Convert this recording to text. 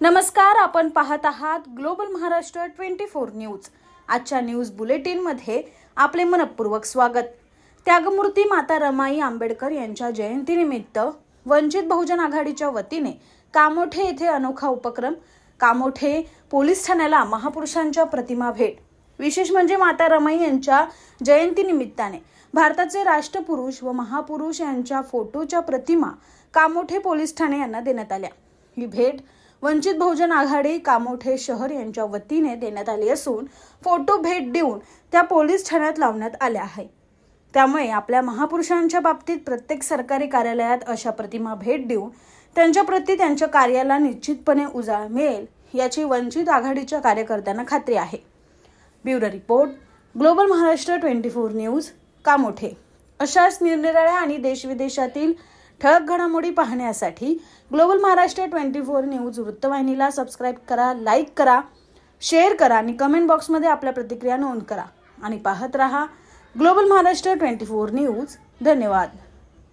नमस्कार आपण पाहत आहात global Maharashtra twenty four news. आजच्या न्यूज बुलेटिनमध्ये आपले मनपूर्वक स्वागत. त्यागमूर्ती माता रमाई आंबेडकर यांच्या जयंतीनिमित्त वंचित बहुजन आघाडीच्या वतीने कामोठे येथे अनोखा उपक्रम कामोठे पोलीस ठाण्याला महापुरुषांच्या प्रतिमा भेट. विशेष म्हणजे माता रमाई यांच्या जयंतीनिमित्ताने भारताचे राष्ट्रपुरुष व महापुरुष यांच्या फोटोच्या प्रतिमा कामोठे पोलीस ठाणे यांना देण्यात आल्या. ही भेट वंचित बहुजन आघाडी कामोठे शहर यांच्या वतीने देण्यात आली असून फोटो भेट देऊन त्या पोलीस ठाण्यात लावण्यात आल्या आहे त्यामुळे आपल्या महापुरुषांच्या बाबतीत प्रत्येक सरकारी कार्यालयात अशा प्रतिमा भेट देऊन त्यांच्या प्रती त्यांच्या कार्याला निश्चितपणे उजाळ मिळेल याची वंचित आघाडीच्या कार्यकर्त्यांना खात्री आहे. Bureau report global Maharashtra twenty four news Kamothe. अशाच निरनिराळ्या आणि देशविदेशातील ठळक घडामोडी पाहण्यासाठी global Maharashtra twenty four news वृत्तवाहिनीला सबस्क्राईब करा लाईक करा शेअर करा आणि कमेंट बॉक्समध्ये आपल्या प्रतिक्रिया नोंद करा. आणि पाहत रहा global Maharashtra twenty four news. धन्यवाद.